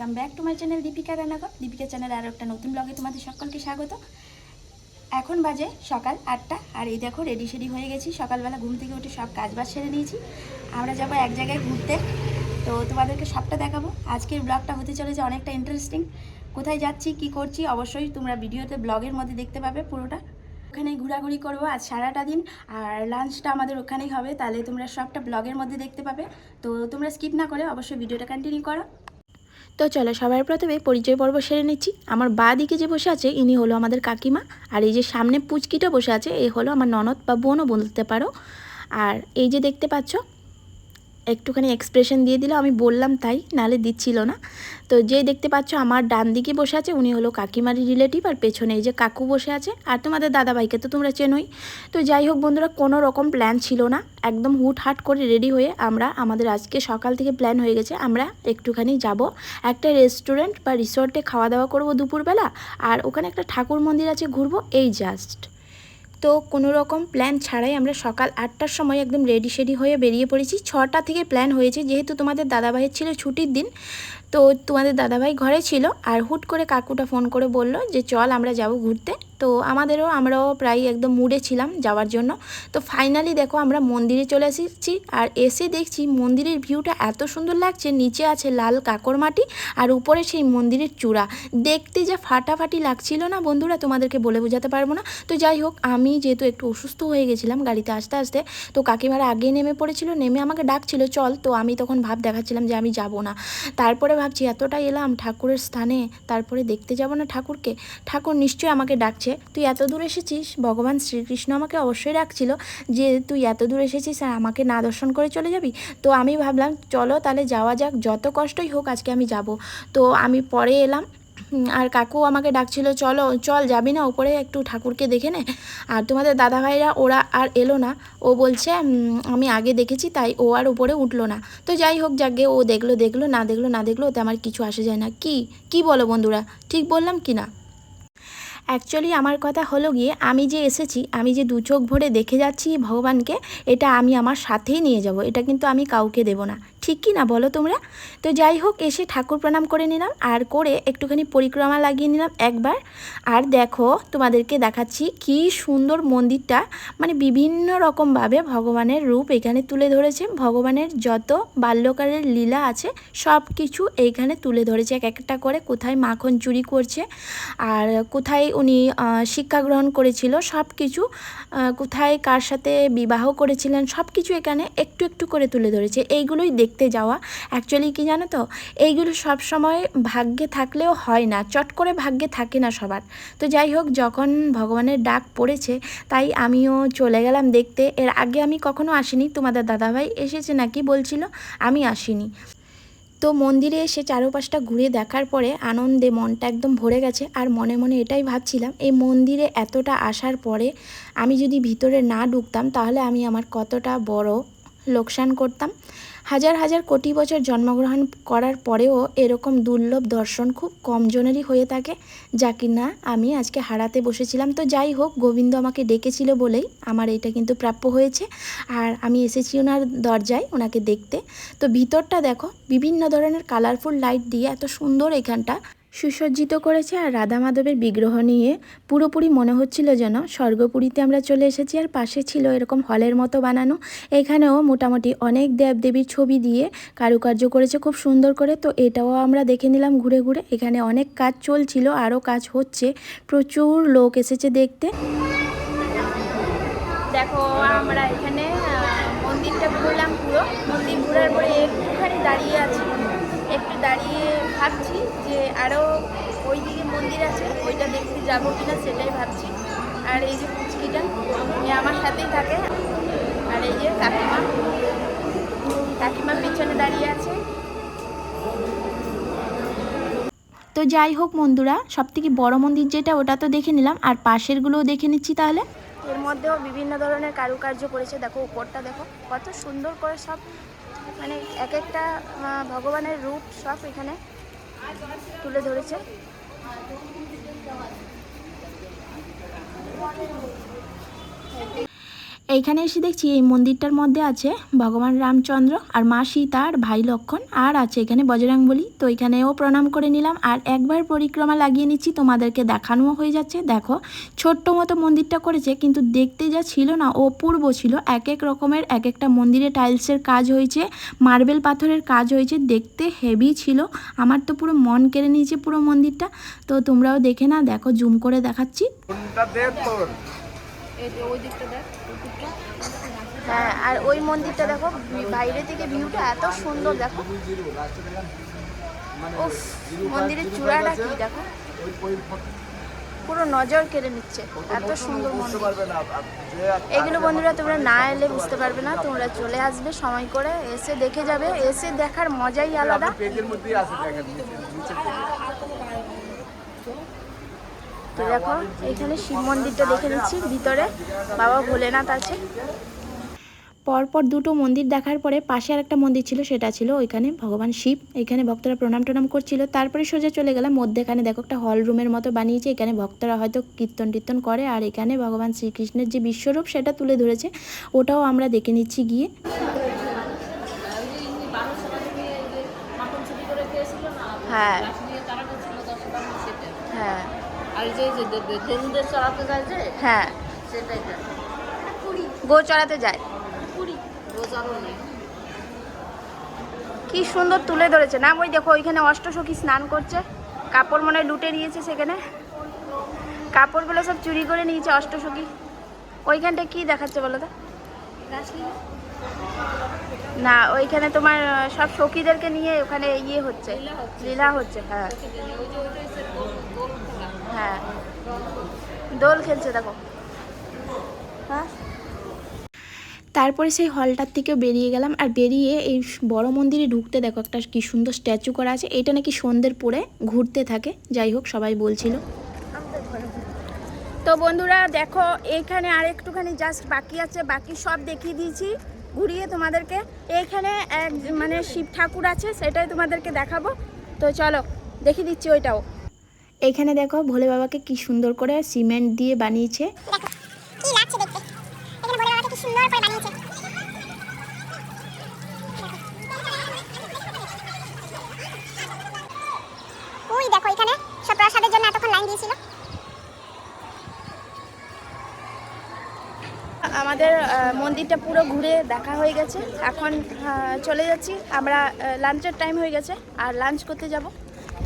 Welcome back to my channel Deepika রান্নাঘর Deepika channel আরও একটা নতুন ব্লগে তোমাদের সকলকে স্বাগত। এখন বাজে সকাল আটটা, আর এই দেখো রেডি সেডি হয়ে গেছি। সকালবেলা ঘুম থেকে উঠে সব কাজ বাজ সেরে নিয়েছি। আমরা যাব এক জায়গায় ঘুরতে। তো তোমাদেরকে সবটা দেখাবো। আজকের ব্লগটা হতে চলেছে অনেকটা ইন্টারেস্টিং কোথায় যাচ্ছি, কি করছি, অবশ্যই তোমরা ভিডিওতে ব্লগের মধ্যে দেখতে পাবে পুরোটা। ওখানেই ঘোরাঘুরি করব আজ সারাটা দিন, আর লাঞ্চটা আমাদের ওখানেই হবে। তাহলে তোমরা সবটা ব্লগের মধ্যে দেখতে পাবে। তো তোমরা স্কিপ না করে অবশ্যই ভিডিওটা কন্টিনিউ করো। তো চলো সবার প্রথমে পরিচয় পর্ব সেরে নিচ্ছি। আমার বা দিকে যে বসে আছে, ইনি হলো আমাদের কাকিমা। আর এই যে সামনে পুচকিটা বসে আছে এই হলো আমার ননদ বা বোনও বলতে পারো। আর এই যে দেখতে পাচ্ছ একটুখানি এক্সপ্রেশন দিয়ে দিল, আমি বললাম তাই, নালে দিচ্ছিল না। তো যে দেখতে পাচ্ছ আমার ডান দিকে বসে আছে, উনি হলো কাকিমারি রিলেটিভ আর পেছনে এই যে কাকু বসে আছে আর তোমাদের দাদাভাইকে তো তোমরা চেনোই। তো যাই হোক বন্ধুরা, কোনো রকম প্ল্যান ছিল না। একদম হুটহাট করে রেডি হয়ে আমরা, আমাদের আজকে সকাল থেকে প্ল্যান হয়ে গেছে, আমরা একটুখানি যাব। একটা রেস্টুরেন্ট বা রিসর্টে খাওয়া দাওয়া করব দুপুরবেলা, আর ওখানে একটা ঠাকুর মন্দির আছে ঘুরবো, এই জাস্ট তো কোনো রকম প্ল্যান ছাড়াই আমরা সকাল আটটার সময় একদম রেডি শেডি হয়ে বেরিয়ে পড়েছি। ছটা থেকে প্ল্যান হয়েছে, যেহেতু তোমাদের দাদাভাইয়ের ছিল ছুটির দিন তো তোমাদের দাদাভাই ঘরে ছিল আর হুট করে কাকুটা ফোন করে বলল যে, চল আমরা যাব ঘুরতে। তো আমাদেরও আমরাও প্রায় একদম মুডে ছিলাম যাওয়ার জন্য। তো ফাইনালি দেখো আমরা মন্দিরে চলে এসেছি আর এসে দেখছি মন্দিরের ভিউটা এত সুন্দর লাগছে। নিচে আছে লাল কাকর মাটি আর উপরে সেই মন্দিরের চূড়া। দেখতে যা ফাটাফাটি লাগছিল না বন্ধুরা, তোমাদেরকে বলে বোঝাতে পারব না। তো যাই হোক, আমি যেহেতু একটু অসুস্থ হয়ে গেছিলাম গাড়িতে আসতে আসতে, তো কাকিমারা আগে নেমে পড়েছিল, নেমে আমাকে ডাকছিল, চল। তো আমি তখন ভাব দেখাচ্ছিলাম যে আমি যাব না। তারপরে ভাবছি, এতটা এলাম ঠাকুরের স্থানে, তারপরে দেখতে যাব না ঠাকুরকে? ঠাকুর নিশ্চয়ই আমাকে ডাকছে। তুই এত দূর এসেছিস? ভগবান শ্রীকৃষ্ণ আমাকে অবশ্যই ডাকছিল যে, তুই এত দূর এসেছিস আর আমাকে না দর্শন করে চলে যাবি? তো আমি ভাবলাম, চলো তাহলে যাওয়া যাক, যত কষ্টই হোক আজকে আমি যাব। তো আমি পরে এলাম। আর কাকু আমাকে ডাকছিল, চলো, চল যাবি না ওপরে একটু ঠাকুরকে দেখে নে। আর তোমাদের দাদা ভাইরা ওরা আর এলো না। ও বলছে আমি আগে দেখেছি, তাই ও আর উপরে উঠল না। তো যাই হোক, যাকে ও দেখল দেখল, না দেখল না দেখল, ওতে আমার কিছু আসে যায় না। কি কি বলো বন্ধুরা, ঠিক বললাম কি না? অ্যাকচুয়ালি আমার কথা হলো গিয়ে, আমি যে এসেছি, আমি যে দু চোখ ভরে দেখে যাচ্ছি ভগবানকে, এটা আমি আমার সাথেই নিয়ে যাব। এটা কিন্তু আমি কাউকে দেব না। ঠিক কি না বলো তোমরা? তো যাই হোক, এসে ঠাকুর প্রণাম করে নিলাম আর করে একটুখানি পরিক্রমা লাগিয়ে নিলাম একবার। আর দেখো, তোমাদেরকে দেখাচ্ছি কি সুন্দর মন্দিরটা। মানে বিভিন্ন রকমভাবে ভগবানের রূপ এখানে তুলে ধরেছে। ভগবানের যত বাল্যকালের লীলা আছে সব কিছু এইখানে তুলে ধরেছে। এক একটা করে কোথায় মাখন চুরি করছে আর কোথায় উনি শিক্ষা গ্রহণ করেছিল সব কিছু কোথায় কার সাথে বিবাহ করেছিলেন সব কিছু এখানে একটু একটু করে তুলে ধরেছে। এইগুলোই দেখতে যাওয়া। অ্যাকচুয়ালি কি জানো তো? এইগুলো সব সময় ভাগ্যে থাকলেও হয় না। চট করে ভাগ্যে থাকে না সবার। তো যাই হোক, যখন ভগবানের ডাক পড়েছে, তাই আমিও চলে গেলাম দেখতে। এর আগে আমি কখনো আসিনি। তোমাদের দাদাভাই এসেছে নাকি বলছিল, আমি আসিনি। তো মন্দিরে এসে চারপাশটা ঘুরে দেখার পরে আনন্দে মনটা একদম ভরে গেছে। আর মনে মনে এটাই ভাবছিলাম, এই মন্দিরে এতটা আসার পরে আমি যদি ভিতরে না ঢুকতাম, তাহলে আমি আমার কতটা বড় লোকসান করতাম। হাজার হাজার কোটি বছর জন্মগ্রহণ করার পরেও এরকম দুর্লভ দর্শন খুব কমজনেরই হয়ে থাকে, যা কিনা আমি আজকে হারাতে বসেছিলাম। তো যাই হোক, গোবিন্দ আমাকে ডেকেছিল বলেই আমার এটা কিন্তু প্রাপ্য হয়েছে। আর আমি এসেছি ওনার দরজায় ওনাকে দেখতে। তো ভিতরটা দেখো, বিভিন্ন ধরনের কালারফুল লাইট দিয়ে এত সুন্দর এখানটা। সুসজ্জিত করেছে আর রাধা মাধবের বিগ্রহ নিয়ে পুরোপুরি মনে হচ্ছিল যেন স্বর্গপুরীতে আমরা চলে এসেছি আর পাশে ছিল এরকম হলের মতো বানানো। এখানেও মোটামুটি অনেক দেবদেবীর ছবি দিয়ে কারুকার্য করেছে খুব সুন্দর করে। তো এটাও আমরা দেখে নিলাম ঘুরে ঘুরে। এখানে অনেক কাজ চলছিল, আরও কাজ হচ্ছে। প্রচুর লোক এসেছে দেখতে। দেখো, আমরা এখানে মন্দিরটা ঘুরলাম পুরো। মন্দির ঘুরার পরে একটুখানি দাঁড়িয়ে আছি একটু দাঁড়িয়ে ভাবছি যে আরও ওই দিকে মন্দির আছে ওইটা দেখতে যাব কিনা সেটাই ভাবছি। আর এই যে পুচকিটা এ আমার সাথেই থাকে। আর এই যে কাকিমা। কাকিমা পিছনে দাঁড়িয়ে আছে। তো যাই হোক বন্ধুরা সব থেকে বড় মন্দির যেটা ওটা তো দেখে নিলাম। আর পাশেরগুলোও দেখে নিচ্ছি তাহলে। এর মধ্যেও বিভিন্ন ধরনের কারুকার্য করেছে। দেখো উপরটা দেখো কত সুন্দর করে সব মানে এক একটা ভগবানের রূপ সব এখানে তুলে ধরেছে। Thank you. এইখানে এসে দেখছি এই মন্দিরটার মধ্যে আছে ভগবান রামচন্দ্র আর মা সীতা আর ভাই লক্ষণ আর আছে এখানে বজরাঙ্গবলী তো এখানেও প্রণাম করে নিলাম আর একবার পরিক্রমা লাগিয়ে নিচ্ছি, তোমাদেরকে দেখানোও হয়ে যাচ্ছে। দেখো, ছোট্ট মতো মন্দিরটা করেছে কিন্তু দেখতে যা ছিল না, অপূর্ব ছিল। এক এক রকমের, এক একটা মন্দিরে টাইলসের কাজ হয়েছে, মার্বেল পাথরের কাজ হয়েছে, দেখতে হেভি ছিল। আমার তো পুরো মন কেড়ে নিয়েছে পুরো মন্দিরটা। তো তোমরাও দেখে না দেখো, জুম করে দেখাচ্ছি। হ্যাঁ আর ওই মন্দিরটা দেখো বাইরে থেকে ভিউটা এত সুন্দর দেখো। উফ মন্দিরের চূড়াটা কি দেখো। পুরো নজর কেড়ে নিচ্ছে এত সুন্দর মন্দির। এগুলো বন্ধুরা তোমরা না এলে বুঝতে পারবে না তোমরা চলে আসবে সময় করে এসে দেখে যাবে এসে দেখার মজাই আলাদা পেজের মধ্যেই আছে দেখেন নিচে নিচে তো দেখো এখানে শিব মন্দিরটা দেখে নিচ্ছি ভিতরে বাবা ভোলেনাথ আছে। পরপর দুটো মন্দির দেখার পরে পাশে আর একটা মন্দির ছিল সেটা ছিল ওইখানে ভগবান শিব। এখানে ভক্তরা প্রণাম টনাম করছিল। তারপরে সোজা চলে গেলাম মধ্যেখানে দেখো একটা হল রুমের মতো বানিয়েছে। এখানে ভক্তরা হয়তো কীর্তন টীর্তন করে আর এখানে ভগবান শ্রীকৃষ্ণের যে বিশ্বরূপ সেটা তুলে ধরেছে। ওটাও আমরা দেখে নিচ্ছি গিয়ে। হ্যাঁ হ্যাঁ। আর যে চড়াতে যায় যে? হ্যাঁ। সেটাই গো চড়াতে যায়। রোজারও কি সুন্দর তুলে ধরেছে। না ওই দেখো ওইখানে অষ্টসখী স্নান করছে। কাপড় মনে হয় লুটে নিয়েছে সেখানে। কাপড়গুলো সব চুরি করে নিয়েছে অষ্টসখী। ওইখানটা কি দেখাচ্ছে বলো তো? না ওইখানে তোমার সব সখীদেরকে নিয়ে ওখানে ইয়ে হচ্ছে। লীলা হচ্ছে। হ্যাঁ। হ্যাঁ। দোল খেলছে দেখো। হ্যাঁ। তারপরে সেই হলটার থেকে বেরিয়ে গেলাম আর বেরিয়ে এই বড় মন্দিরে ঢুকতে দেখো একটা কি সুন্দর স্ট্যাচু করা আছে। এটা নাকি সন্ধ্যের পরে ঘুরতে থাকে। যাই হোক সবাই বলছিল। তো বন্ধুরা দেখো এইখানে আর একটুখানি জাস্ট বাকি আছে। বাকি সব দেখিয়ে দিয়েছি ঘুরিয়ে তোমাদেরকে। এইখানে এক মানে শিব ঠাকুর আছে সেটাই তোমাদেরকে দেখাবো। তো চলো দেখিয়ে দিচ্ছি ওইটাও। এইখানে দেখো ভোলে বাবাকে কি সুন্দর করে সিমেন্ট দিয়ে বানিয়েছে। কি লাগছে দেখতে? এখানে বলে বাবাকে কি সুন্দর করে বানিয়েছে। ওই দেখো এখানে সব প্রসাদের জন্য এতক্ষণ লাইন দিয়েছিল। আমাদের মন্দিরটা পুরো ঘুরে দেখা হয়ে গেছে। এখন চলে যাচ্ছি। আমরা লাঞ্চের টাইম হয়ে গেছে। আর লাঞ্চ করতে যাব।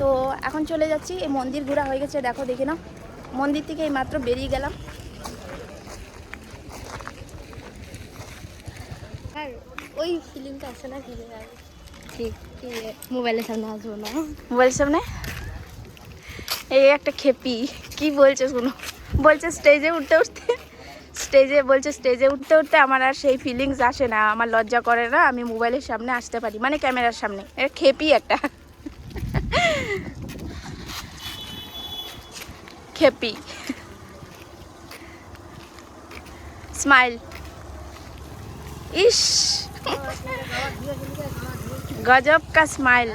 তো এখন চলে যাচ্ছি এই মন্দির ঘোরা হয়ে গেছে দেখো দেখে নাও। মন্দির থেকে এই মাত্র বেরিয়ে গেলাম। আর ওই ফিল্মটা আছে না কি ঠিক কি? মোবাইলের সামনে আসব না। মোবাইল সামনে? এই একটা খেপি। কি বলছে শুনো? বলছে স্টেজে উঠতে উঠতে স্টেজে বলছে স্টেজে উঠতে উঠতে আমার আর সেই ফিলিংস আসে না। আমার লজ্জা করে না আমি মোবাইলের সামনে আসতে পারি। মানে ক্যামেরার সামনে। এটা খেপি একটা। খেপি স্মাইল ইস গজব কা স্মাইল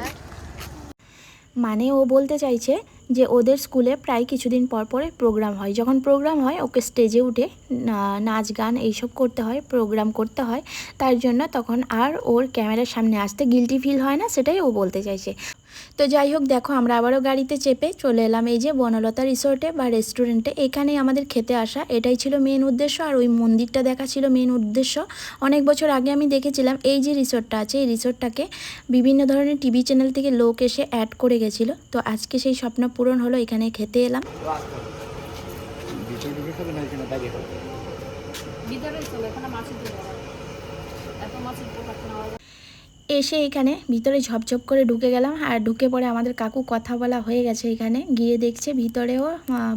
মানে ও বলতে চাইছে যে ওদের স্কুলে প্রায় কিছুদিন পর পরে প্রোগ্রাম হয়। যখন প্রোগ্রাম হয়, ওকে স্টেজে উঠে নাচ, গান এইসব করতে হয় প্রোগ্রাম করতে হয়। তার জন্য তখন আর ওর ক্যামেরার সামনে আসতে গিলটি ফিল হয় না, সেটাই ও বলতে চাইছে। তো যাই হোক দেখো আমরা আবারও গাড়িতে চেপে চলে এলাম এই যে বনলতা রিসোর্টে বা রেস্টুরেন্টে। এখানেই আমাদের খেতে আসা এটাই ছিল মেন উদ্দেশ্য আর ওই মন্দিরটা দেখা ছিল মেন উদ্দেশ্য। অনেক বছর আগে আমি দেখেছিলাম এই যে রিসোর্টটা আছে এই রিসোর্টটাকে বিভিন্ন ধরনের টিভি চ্যানেল থেকে লোক এসে অ্যাড করে গেছিল। তো আজকে সেই স্বপ্ন পূরণ হলো এখানে খেতে এলাম। ভিতরে চলো এখানে মাছের দিন এত মাছের পোকা নেওয়া যায় এসে এখানে ভিতরে ঝপঝপ করে ঢুকে গেলাম। আর ঢুকে পরে আমাদের কাকু কথা বলা হয়ে গেছে এখানে। গিয়ে দেখছে ভিতরেও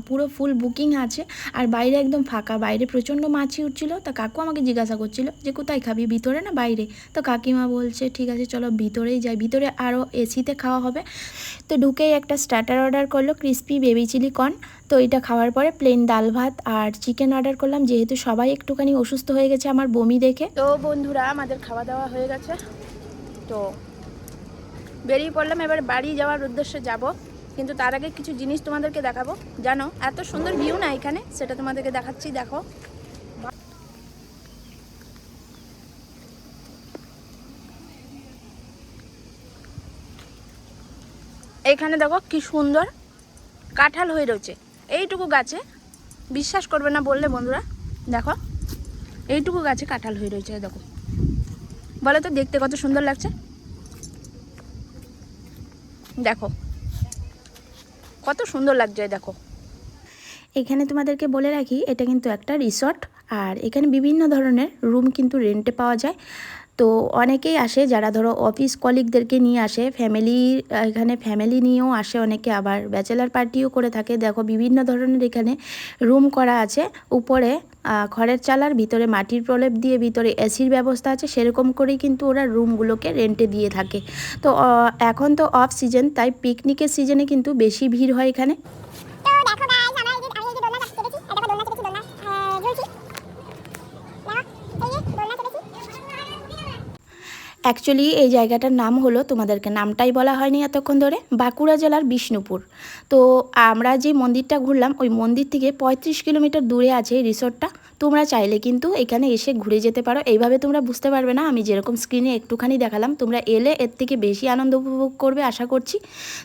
পুরো ফুল বুকিং আছে। আর বাইরে একদম ফাঁকা। বাইরে প্রচণ্ড মাছি উঠছিল। তা কাকু আমাকে জিজ্ঞাসা করছিল যে, কোথায় খাবি? ভিতরে না বাইরে? তো কাকিমা বলছে, ঠিক আছে, চলো ভিতরেই যাই। ভিতরে আরও এসিতে খাওয়া হবে। তো ঢুকেই একটা স্টার্টার অর্ডার করল ক্রিস্পি বেবি চিলি কর্ন তো এটা খাওয়ার পরে প্লেন ডাল ভাত আর চিকেন অর্ডার করলাম। যেহেতু সবাই একটুখানি অসুস্থ হয়ে গেছে আমার বমি দেখে। তো বন্ধুরা, আমাদের খাওয়া দাওয়া হয়ে গেছে। তো বেরিয়ে পড়লাম, এবার বাড়ি যাওয়ার উদ্দেশ্যে যাব। কিন্তু তার আগে কিছু জিনিস তোমাদেরকে দেখাবো। জানো, এত সুন্দর ভিউ না এখানে? সেটা তোমাদেরকে দেখাচ্ছি, দেখো। এখানে দেখো কি সুন্দর কাঁঠাল হয়ে রয়েছে। এইটুকু গাছে, বিশ্বাস করবে না বললে বন্ধুরা, দেখো, এইটুকু গাছে কাঁঠাল হয়ে রয়েছে, দেখো। বলো তো, দেখতে কত সুন্দর লাগছে? দেখো। কত সুন্দর লাগছে দেখো। এখানে তোমাদেরকে বলে রাখি, এটা কিন্তু একটা রিসর্ট, আর এখানে বিভিন্ন ধরনের রুম কিন্তু রেন্টে পাওয়া যায়। তো অনেকেই আসে যারা ধরো অফিস কলিগদেরকে নিয়ে আসে ফ্যামিলি এখানে ফ্যামিলি নিয়েও আসে অনেকে, আবার ব্যাচেলার পার্টিও করে থাকে। দেখো বিভিন্ন ধরনের এখানে রুম করা আছে। উপরে খড়ের চালার, ভিতরে মাটির প্রলেপ দিয়ে ভিতরে এসির ব্যবস্থা আছে। সেরকম করেই কিন্তু ওরা রুমগুলোকে রেন্টে দিয়ে থাকে। তো এখন তো অফ সিজন তাই পিকনিকের সিজনে কিন্তু বেশি ভিড় হয় এখানে। অ্যাকচুয়ালি এই জায়গাটার নাম হলো, তোমাদেরকে নামটাই বলা হয়নি এতক্ষণ ধরে, বাঁকুড়া জেলার বিষ্ণুপুর। তো আমরা যে মন্দিরটা ঘুরলাম, ওই মন্দির থেকে পঁয়ত্রিশ কিলোমিটার দূরে আছে এই রিসোর্টটা। তোমরা চাইলে কিন্তু এখানে এসে ঘুরে যেতে পারো। এইভাবে তোমরা বুঝতে পারবে না, আমি যেরকম স্ক্রিনে একটুখানি দেখালাম, তোমরা এলে এর থেকে বেশি আনন্দ উপভোগ করবে, আশা করছি।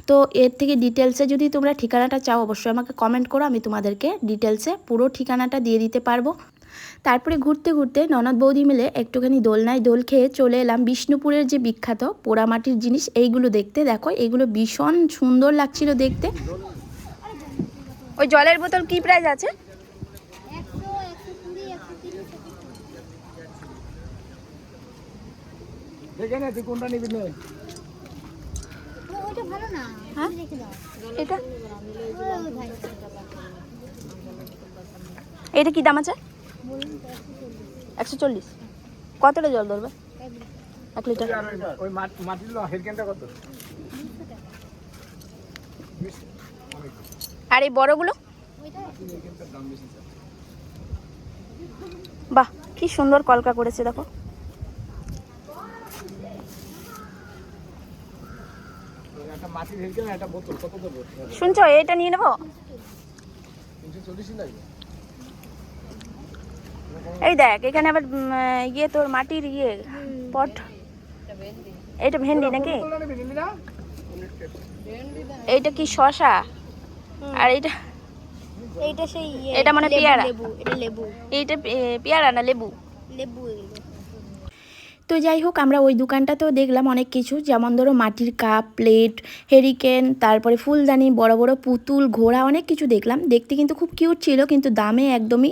তো এর থেকে ডিটেলসে যদি তোমরা ঠিকানাটা চাও, অবশ্যই আমাকে কমেন্ট করো, আমি তোমাদেরকে ডিটেলসে পুরো ঠিকানাটা দিয়ে দিতে পারব। তারপরে ঘুরতে ঘুরতে ননদ বৌদি মিলে একটুখানি দোলনায় দোল খেয়ে চলে এলাম বিষ্ণুপুরের যে বিখ্যাত পোড়ামাটির জিনিস এইগুলো দেখতে। দেখো এইগুলো ভীষণ সুন্দর লাগছিল দেখতে। ওই জলের বোতল কি প্রাইস আছে? দেখে নে তুই কোনটা নিবি নে। হ্যাঁ? এটা? এটা কি দাম আছে? একশো চল্লিশ। কতটা জল ধরবে? এক লিটার। ওই মাটির লো হেরকেনটা কত? আর এই বড়গুলো? বাহ কি সুন্দর কলকা করেছে দেখো। শুনছো এটা নিয়ে নেব? এই দেখ এখানে আবার ইয়ে তোর মাটির ইয়ে পট। এটা ভেন্ডি নাকি? এইটা কি শশা? আর এইটা এইটা সেই ইয়ে, এটা মানে পেয়ারা। লেবু এটা লেবু। এইটা পেয়ারা না লেবু? লেবু। তো যাই হোক আমরা ওই দোকানটাতেও দেখলাম অনেক কিছু। যেমন ধরো মাটির কাপ প্লেট হেরিকেন তারপরে ফুলদানি বড় বড় পুতুল ঘোড়া অনেক কিছু দেখলাম। দেখতে কিন্তু খুব কিউট ছিল কিন্তু দামে একদমই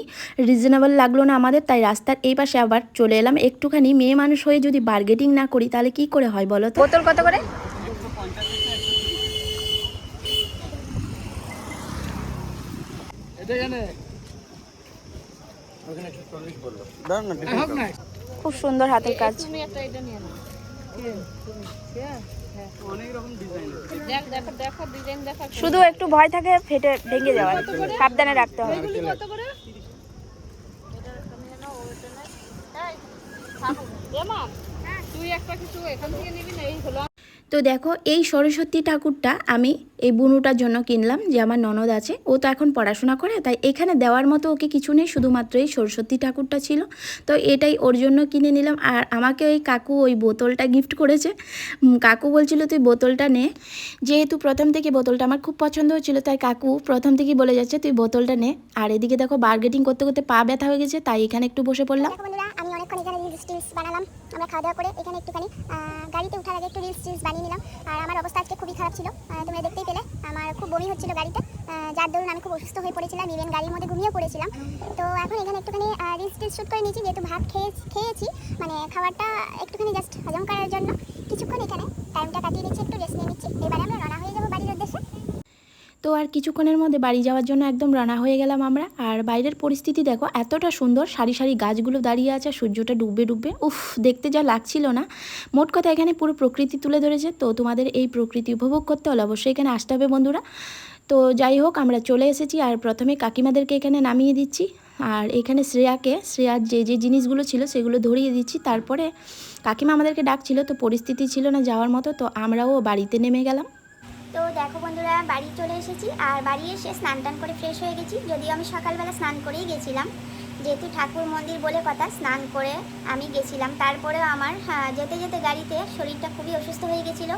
রিজনেবল লাগল না আমাদের। তাই রাস্তার এই পাশে আবার চলে এলাম। একটুখানি মেয়ে মানুষ হয়ে যদি বার্গেটিং না করি তাহলে কি করে হয় বলো তো? বোতল কত করে? এটা এখানে। ওখানে একশো চল্লিশ বলল। দাঁড়ান না না। খুব সুন্দর হাতের কাজ। তুমি একটা এটা নিয়ে নাও। অনেক দেখ দেখো দেখো ডিজাইন দেখো। শুধু একটু ভয় থাকে ফেটে ভেঙে যাওয়ার। সাবধানে রাখতে হবে। তুই একটা কিছু এখান থেকে নিবি না এই হলো তো দেখো, এই সরস্বতী ঠাকুরটা আমি এই বুনুটার জন্য কিনলাম, যে আমার ননদ আছে। ও তো এখন পড়াশোনা করে, তাই এখানে দেওয়ার মতো ওকে কিছু নেই, শুধুমাত্র এই সরস্বতী ঠাকুরটা ছিল। তো এটাই ওর জন্য কিনে নিলাম। আর আমাকে ওই কাকু ওই বোতলটা গিফট করেছে। কাকু বলছিল, তুই বোতলটা নে। যেহেতু প্রথম থেকে বোতলটা আমার খুব পছন্দ হচ্ছিল তাই কাকু প্রথম থেকেই বলে যাচ্ছে, তুই বোতলটা নে। আর এদিকে দেখো বার্গেটিং করতে করতে পা ব্যথা হয়ে গেছে, তাই এখানে একটু বসে পড়লাম। রিলস টিলস বানালাম। আমরা খাওয়া দাওয়া করে এখানে একটুখানি গাড়িতে ওঠার আগে একটু রিলস টিলস বানিয়ে নিলাম। আর আমার অবস্থা আজকে খুবই খারাপ ছিল। তোমরা দেখতেই পেলে, আমার খুব বমি হচ্ছিল গাড়িতে। যার দরুন আমি খুব অসুস্থ হয়ে পড়েছিলাম ইভেন গাড়ির মধ্যে ঘুমিয়ে পড়েছিলাম। তো এখন এখানে একটুখানি রিলস টিলস শ্যুট করে নিয়েছি, যেহেতু ভাত খেয়ে, খেয়েছি মানে খাবারটা একটুখানি জাস্ট হজম করার জন্য। কিছুক্ষণ এখানে টাইমটা কাটিয়ে নিচ্ছি, একটু রেস্ট নিয়ে নিচ্ছি। এবারে আমরা রওনা হয়ে যাব বাড়ির উদ্দেশ্যে। তো আর কিছুক্ষণের মধ্যে বাড়ি যাওয়ার জন্য একদম রানা হয়ে গেলাম আমরা। আর বাইরের পরিস্থিতি দেখো, এতটা সুন্দর, সারি সারি গাছগুলো দাঁড়িয়ে আছে সূর্যটা ডুববে ডুববে। উফ, দেখতে যা লাগছিল না। মোট কথা এখানে পুরো প্রকৃতি তুলে ধরেছে, তো তোমাদের এই প্রকৃতি উপভোগ করতে হলে অবশ্যই এখানে আসতে হবে বন্ধুরা। তো যাই হোক, আমরা চলে এসেছি, আর প্রথমে কাকিমাদেরকে এখানে নামিয়ে দিচ্ছি। আর এখানে শ্রেয়াকে, শ্রেয়ার যে যে জিনিসগুলো ছিল সেগুলো ধরিয়ে দিচ্ছি। তারপরে কাকিমা আমাদেরকে ডাকছিল, তো পরিস্থিতি ছিল না যাওয়ার মতো, তো আমরাও বাড়িতে নেমে গেলাম। তো দেখো বন্ধুরা বাড়ি চলে এসেছি আর বাড়ি এসে স্নান টান করে ফ্রেশ হয়ে গেছি। যদিও আমি সকালবেলা স্নান করেই গেছিলাম যেহেতু ঠাকুর মন্দির বলে কথা স্নান করে আমি গেছিলাম। তারপরেও আমার হ্যাঁ, যেতে যেতে গাড়িতে শরীরটা খুবই অসুস্থ হয়ে গেছিল।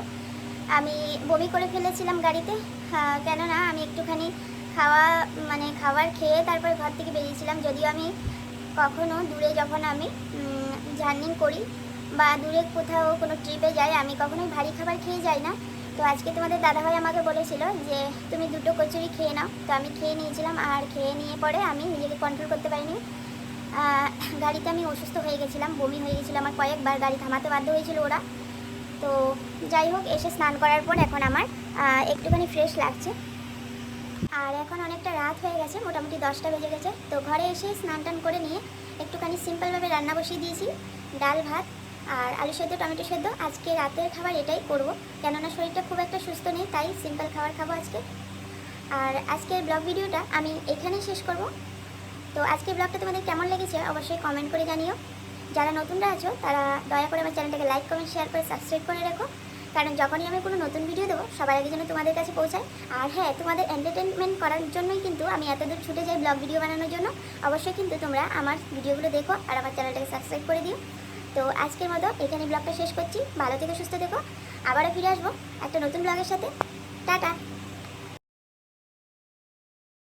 আমি বমি করে ফেলেছিলাম গাড়িতে কেননা আমি একটুখানি খাওয়া মানে খাবার খেয়ে তারপরে ঘর থেকে বেরিয়েছিলাম। যদিও আমি কখনো দূরে যখন আমি জার্নি করি বা দূরে কোথাও কোনো ট্রিপে যাই আমি কখনোই ভারী খাবার খেয়ে যাই না। তো আজকে তোমাদের দাদাভাই আমাকে বলেছিল যে, তুমি দুটো কচুরি খেয়ে নাও। তো আমি খেয়ে নিয়েছিলাম আর খেয়ে নিয়ে পরে আমি নিজেকে কন্ট্রোল করতে পারিনি। গাড়িতে আমি অসুস্থ হয়ে গেছিলাম, বমি হয়ে গেছিল, আমার কয়েকবার গাড়ি থামাতে বাধ্য হয়েছিল ওরা। তো যাই হোক, এসে স্নান করার পর এখন আমার একটুখানি ফ্রেশ লাগছে। আর এখন অনেকটা রাত হয়ে গেছে, মোটামুটি দশটা বেজে গেছে। তো ঘরে এসে স্নান টান করে নিয়ে একটুখানি সিম্পলভাবে রান্না বসিয়ে দিয়েছি। ডাল, ভাত আর আলু সেদ্ধ, টমেটো সেদ্ধ, আজকে রাতের খাবার এটাই করব। কেননা শরীরটা খুব একটা সুস্থ নেই, তাই সিম্পল খাবার খাব আজকে। আর আজকের ব্লগ ভিডিওটা আমি এখানেই শেষ করব। তো আজকের ব্লগটা তোমাদের কেমন লেগেছে অবশ্যই কমেন্ট করে জানিও। যারা নতুনরা আছো, তারা দয়া করে আমার চ্যানেলটাকে লাইক কমেন্ট শেয়ার করে সাবস্ক্রাইব করে রাখো। কারণ যখনই আমি কোনো নতুন ভিডিও দেবো, সবার আগে যেন তোমাদের কাছে পৌঁছায়। আর হ্যাঁ তোমাদের এন্টারটেনমেন্ট করার জন্যই কিন্তু আমি এত দূর ছুটে যাই ব্লগ ভিডিও বানানোর জন্য। অবশ্যই কিন্তু তোমরা আমার ভিডিওগুলো দেখো আর আমার চ্যানেলটাকে সাবস্ক্রাইব করে দিও। তো আজকের মতো এখানে ব্লগটা শেষ করছি। ভালো থেকে, সুস্থ থেকো। আবারও ফিরে আসব একটা নতুন ব্লগের সাথে। টাটা।